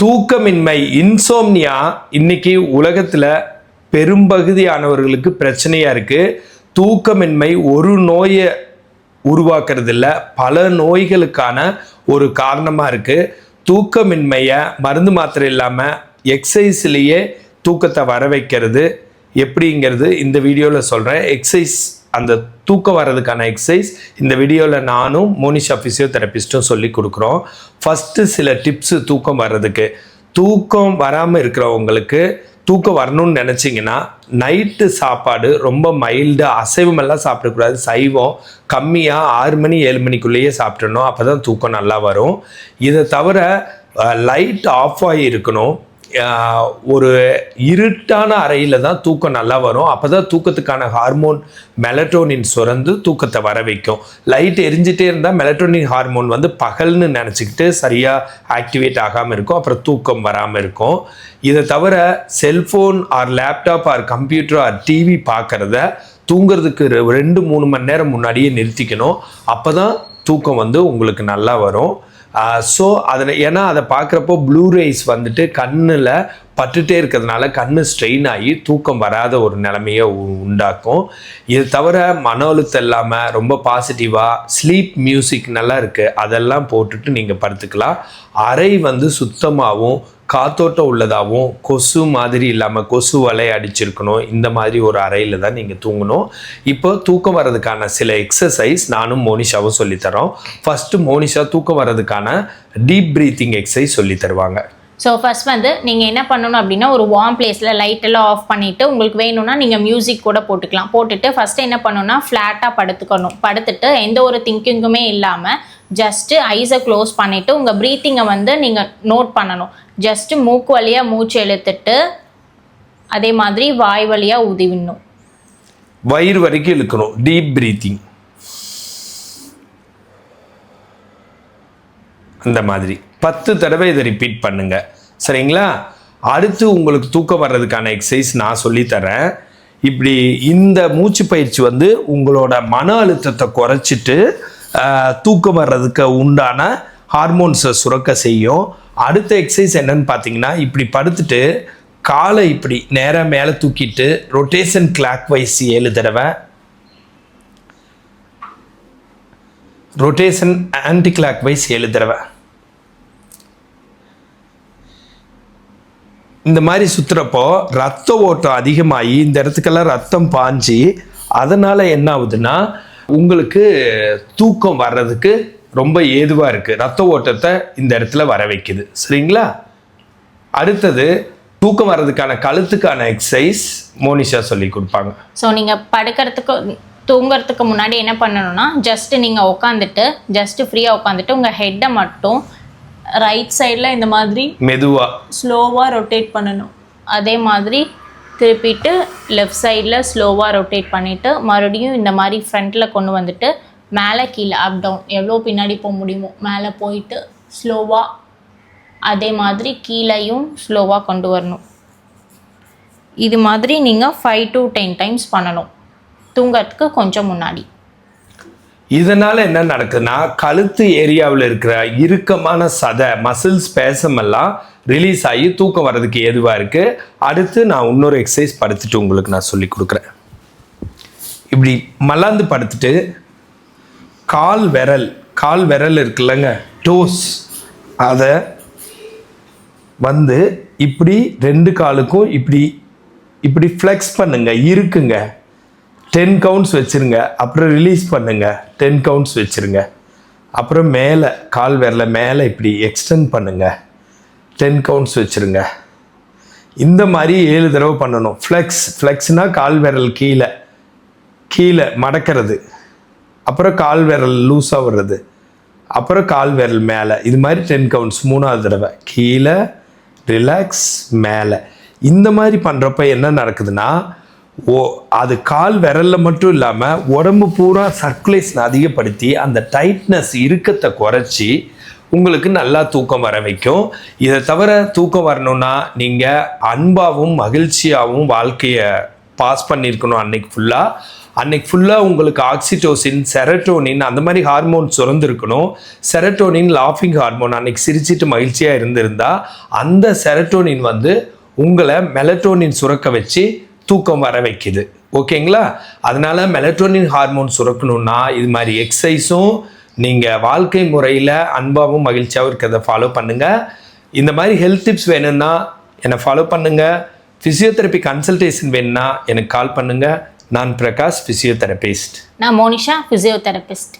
தூக்கமின்மை இன்சோம்னியா இன்னைக்கு உலகத்தில் பெரும்பகுதியானவர்களுக்கு பிரச்சனையாக இருக்குது தூக்கமின்மை ஒரு நோயை உருவாக்குறது இல்லை பல நோய்களுக்கான ஒரு காரணமாக இருக்குது தூக்கமின்மையை மருந்து மாத்திரை இல்லாமல் எக்ஸசைஸ்லேயே தூக்கத்தை வர வைக்கிறது. எப்படிங்கிறது இந்த வீடியோவில் சொல்கிறேன் எக்ஸசைஸ் அந்த தூக்கம் வர்றதுக்கான எக்ஸசைஸ் இந்த வீடியோவில் நானும் மோனிஷா ஃபிசியோதெரபிஸ்ட்டும் சொல்லி கொடுக்குறோம். ஃபஸ்ட்டு சில டிப்ஸு தூக்கம் வர்றதுக்கு. தூக்கம் வராமல் இருக்கிறவங்களுக்கு தூக்கம் வரணும்னு நினச்சிங்கன்னா நைட்டு சாப்பாடு ரொம்ப மைல்டு அசைவமெல்லாம் சாப்பிடக்கூடாது. சைவம் கம்மியாக ஆறு மணி ஏழு மணிக்குள்ளேயே சாப்பிட்றணும் அப்போ தான் தூக்கம் நல்லா வரும். இதை தவிர லைட் ஆஃப் ஆகி இருக்கணும். ஒரு இருட்டான அறையில் தான் தூக்கம் நல்லா வரும். அப்போ தான் தூக்கத்துக்கான ஹார்மோன் மெலட்டோனின் சுரந்து தூக்கத்தை வர வைக்கும். லைட் எரிஞ்சிட்டே இருந்தால் மெலட்டோனின் ஹார்மோன் வந்து பகல்னு நினச்சிக்கிட்டு சரியாக ஆக்டிவேட் ஆகாமல் இருக்கும். அப்புறம் தூக்கம் வராமல் இருக்கும். இதை தவிர cellphone or laptop or computer or TV பார்க்குறத தூங்குறதுக்கு ரெ- ரெண்டு மூணு மணி நேரம் முன்னாடியே நிறுத்திக்கணும். அப்போ தான் தூக்கம் வந்து உங்களுக்கு நல்லா வரும். ஸோ அதில் ஏன்னா அதை பார்க்குறப்போ ப்ளூரேஸ் வந்துட்டு கண்ணில் பட்டுட்டே இருக்கிறதுனால கண் ஸ்ட்ரெயின் ஆகி தூக்கம் வராத ஒரு நிலைமையை உ- உண்டாக்கும். இது தவிர மன அழுத்தம் இல்லாமல் ரொம்ப பாசிட்டிவாக ஸ்லீப் மியூசிக் நல்லா இருக்குது அதெல்லாம் போட்டுட்டு நீங்கள் படுத்துக்கலாம். அறை வந்து சுத்தமாகவும் காத்தோட்டம் உள்ளதாகவும் கொசு மாதிரி இல்லாமல் கொசு வலை அடிச்சிருக்கணும். இந்த மாதிரி ஒரு அறையில் தான் நீங்கள் தூங்கணும். இப்போ தூக்கம் வர்றதுக்கான சில எக்ஸசைஸ் நானும் மோனிஷாவும் சொல்லித்தரோம் ஃபஸ்ட்டு மோனிஷா தூக்கம் வர்றதுக்கான டீப் ப்ரீத்திங் எக்ஸசைஸ் சொல்லி தருவாங்க. ஸோ ஃபர்ஸ்ட் வந்து நீங்கள் என்ன பண்ணணும் அப்படின்னா ஒரு வார்ம் பிளேஸில் லைட்டெல்லாம் ஆஃப் பண்ணிவிட்டு உங்களுக்கு வேணும்னா நீங்கள் மியூசிக் கூட போட்டுக்கலாம். போட்டுட்டு ஃபஸ்ட்டு என்ன பண்ணணும்னா ஃப்ளாட்டாக படுத்துக்கணும். படுத்துட்டு எந்த ஒரு திங்கிங்குமே இல்லாமல் ஜஸ்ட்டு ஐஸை க்ளோஸ் பண்ணிவிட்டு உங்கள் ப்ரீத்திங்கை வந்து நீங்கள் நோட் பண்ணணும். ஜஸ்ட்டு மூக்கு வழியாக மூச்சு இழுத்துட்டு அதே மாதிரி வாய் வழியாக உதிவிடணும். வயிறு வரைக்கும் இழுக்கணும். டீப் ப்ரீத்திங் அந்த மாதிரி. பத்து தடவை இதை ரிப்பீட் பண்ணுங்க. சரிங்களா? அடுத்து உங்களுக்கு தூக்கம் வர்றதுக்கான எக்ஸசைஸ் நான் சொல்லித் தரேன். இப்படி இந்த மூச்சு பயிற்சி வந்து உங்களோட மன அழுத்தத்தை குறைச்சிட்டு தூக்கம் வர்றதுக்கு உண்டான ஹார்மோன்ஸை சுரக்க செய்யும். அடுத்த எக்ஸசைஸ் என்னன்னு பார்த்தீங்கன்னா இப்படி படுத்துட்டு காலை இப்படி நேராக மேலே தூக்கிட்டு ரொட்டேஷன் கிளாக் வைஸ் ஏழு தடவை. ரொட்டேஷன் ஆன்டி கிளாக் வைஸ் ஏழு தடவை. இந்த மாதிரி சுற்றுறப்போ ரத்த ஓட்டம் அதிகமாகி இந்த இடத்துக்கெல்லாம் ரத்தம் பாஞ்சு அதனால் என்ன ஆகுதுன்னா உங்களுக்கு தூக்கம் வர்றதுக்கு ரொம்ப ஏதுவாக இருக்குது ரத்த ஓட்டத்தை இந்த இடத்துல வர வைக்குது. சரிங்களா? அடுத்தது தூக்கம் வர்றதுக்கான கழுத்துக்கான எக்ஸசைஸ் மோனிஷா சொல்லி கொடுப்பாங்க. ஸோ நீங்கள் படுக்கிறதுக்கு தூங்குறதுக்கு முன்னாடி என்ன பண்ணணும்னா ஜஸ்ட் நீங்கள் உட்காந்துட்டு ஜஸ்ட் ஃப்ரீயாக உட்காந்துட்டு உங்கள் ஹெட்டை மட்டும் ரைட் சைடில் இந்த மாதிரி மெதுவாக ஸ்லோவாக ரொட்டேட் பண்ணணும். அதே மாதிரி திருப்பிட்டு லெஃப்ட் சைடில் ஸ்லோவாக ரொட்டேட் பண்ணிவிட்டு மறுபடியும் இந்த மாதிரி ஃப்ரண்ட்டில் கொண்டு வந்துட்டு மேலே கீழே அப் டவுன் எவ்வளோ பின்னாடி போக முடியுமோ மேலே போயிட்டு ஸ்லோவாக அதே மாதிரி கீழேயும் ஸ்லோவாக கொண்டு வரணும். இது மாதிரி நீங்கள் ஃபைவ் டு டென் டைம்ஸ் பண்ணணும். தூங்கறதுக்கு கொஞ்சம் முன்னாடி. இதனால் என்ன நடக்குதுன்னா கழுத்து ஏரியாவில் இருக்கிற இறுக்கமான சதை மசில்ஸ் பேசமெல்லாம் ரிலீஸ் ஆகி தூக்கம் வர்றதுக்கு ஏதுவாக இருக்குது அடுத்து நான் இன்னொரு எக்ஸசைஸ் படுத்துட்டு உங்களுக்கு நான் சொல்லி கொடுக்குறேன். இப்படி மல்லாந்து படுத்துட்டு கால் விரல் கால் விரல் இருக்குல்லங்க டோஸ் அதை வந்து இப்படி ரெண்டு காலுக்கும் இப்படி இப்படி ஃப்ளெக்ஸ் பண்ணுங்க இருக்குங்க டென் கவுண்ட்ஸ் வச்சுருங்க. அப்புறம் ரிலீஸ் பண்ணுங்கள் டென் கவுண்ட்ஸ் வச்சுருங்க. அப்புறம் மேலே கால் விரல மேலே இப்படி எக்ஸ்டெண்ட் பண்ணுங்கள் டென் கவுண்ட்ஸ் வச்சிருங்க. இந்த மாதிரி ஏழு தடவை பண்ணணும். ஃப்ளெக்ஸ் ஃப்ளெக்ஸ்னா கால் விரல் கீழே. கீழே மடக்கிறது. அப்புறம் கால் விரல் லூஸாக வர்றது அப்புறம் கால் விரல் மேலே. இது மாதிரி டென் கவுண்ட்ஸ் மூணாவது தடவை. கீழே ரிலாக்ஸ் மேலே. இந்த மாதிரி பண்ணுறப்ப என்ன நடக்குதுன்னா ஓ அது கால் விரலில் மட்டும் இல்லாமல் உடம்பு பூரா சர்க்குலேஷன் அதிகப்படுத்தி அந்த டைட்னஸ் இறுக்கத்தை குறைச்சி உங்களுக்கு நல்லா தூக்கம் வர வைக்கும். இதை தவிர தூக்கம் வரணும்னா நீங்கள் அன்பாகவும் மகிழ்ச்சியாகவும் வாழ்க்கையை பாஸ் பண்ணியிருக்கணும் அன்னைக்கு ஃபுல்லாக அன்னைக்கு ஃபுல்லாக உங்களுக்கு ஆக்சிடோசின் செரட்டோனின் அந்த மாதிரி ஹார்மோன் சுரந்திருக்கணும். செரட்டோனின் லாஃபிங் ஹார்மோன் அன்னைக்கு சிரிச்சிட்டு மகிழ்ச்சியாக இருந்திருந்தால் அந்த செரட்டோனின் வந்து உங்களை மெலட்டோனின் சுரக்க வச்சு தூக்கம் வர வைக்குது. ஓகேங்களா? அதனால மெலட்டோனின் ஹார்மோன் சுரக்கணும்னா இது மாதிரி எக்ஸசைஸும் நீங்கள் வாழ்க்கை முறையில் அன்பாகவும் மகிழ்ச்சியாகவும் இருக்கிறத ஃபாலோ பண்ணுங்கள் இந்த மாதிரி ஹெல்த் டிப்ஸ் வேணும்னா என்னை ஃபாலோ பண்ணுங்கள் ஃபிசியோதெரப்பி கன்சல்டேஷன் வேணும்னா எனக்கு கால் பண்ணுங்கள் நான் பிரகாஷ் ஃபிசியோதெரபிஸ்ட் நான் மோனிஷா ஃபிசியோதெரபிஸ்ட்